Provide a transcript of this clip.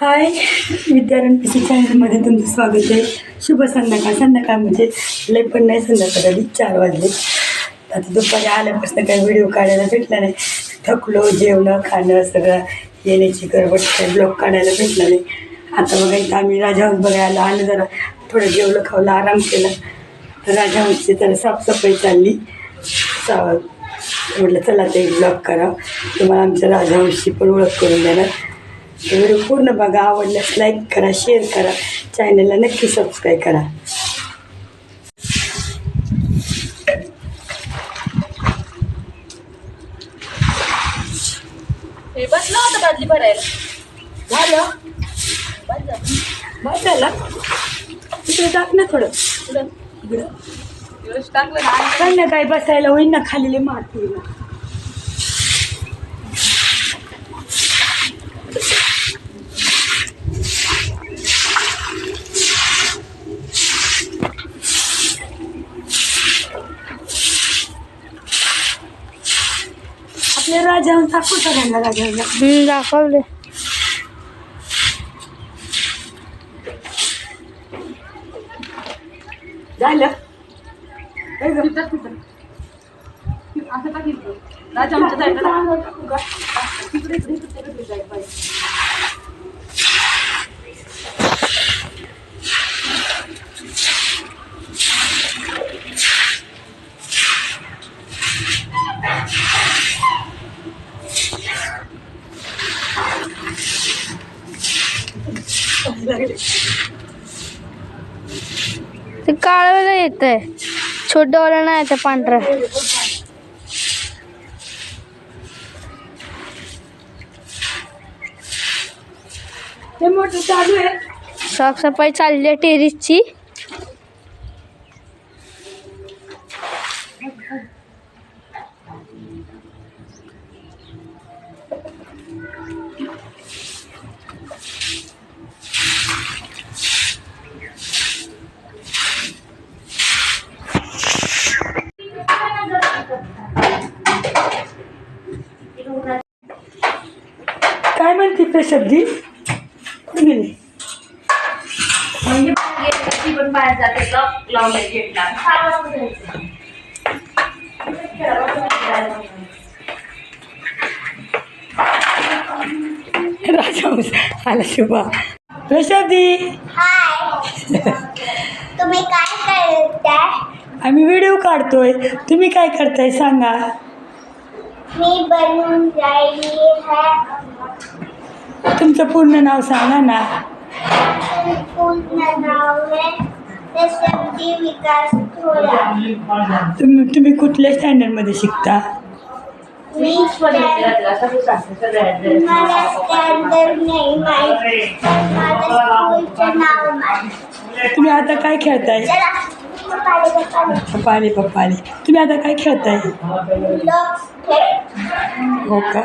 हाय. Vidyaranya P C चॅनलमध्ये तुमचं स्वागत आहे. शुभ संध्याकाळ. संध्याकाळ म्हणजे लय पण नाही संध्याकाळ आली चार वाजले. आता दुपारी आल्यापासून काही व्हिडिओ काढायला भेटला नाही. थकलो जेवणं खाणं सगळं येण्याची गडबड काही ब्लॉग काढायला भेटला नाही. आता बघा इथं आम्ही राजहंस बघायला आलं. जरा थोडं जेवलं खावलं आराम केला. तर राजहंसची तर साफसफाई चालली. सा म्हटलं चला ते ब्लॉग करा तुम्हाला आमच्या राजहंसची पण ओळख करून देणार. व्हिडिओ पूर्ण बघा आवडल्यास लाईक करा शेअर करा चॅनलला नक्की सबस्क्राईब करा. हे बसलं होतं बादली भरायला. झालं? बस झालं. बस झाला? तिकडे टाक ना थोडं. इकडं. टाकलं ना. संध्याकाळी बसायला होईल ना खाली माती. आपल्या राजाहून दाखवू सगळ्यांना राजाहून दाखवले झालं. असं तू. राजा आमच्या जायचं ना. इकडे, इकडे, इकडे, इकडे जायला पाहिजे. ते काळवेला येत आहे छोटवाला नाही येते पांढरं. साफसफाई चालली आहे टेरिसची काय गेली म्हणजे गेट कशी पण बाहेर जाते लॉक लावलंय गेटला चार वाजता जायचं. राजहंस आला शुभा. प्रशब्दी तुम्ही काय करताय? आम्ही व्हिडिओ काढतोय. तुम्ही काय करताय सांगा. मी बनवून राहिली है तुमचं पूर्ण नाव सांगा ना. पूर्ण नाव शब्दी विकास थोडा तुम्ही तुम्ही कुठल्या स्टँडर्डमध्ये शिकता? मी. मला स्टँडर्ड नाही माहिती. पण माझ्या स्कूलचं नाव माहिती. तुम्ही आता काय खेळताय? पप्पाले पप्पाले. तुम्ही आता काय खेळताय? हो का?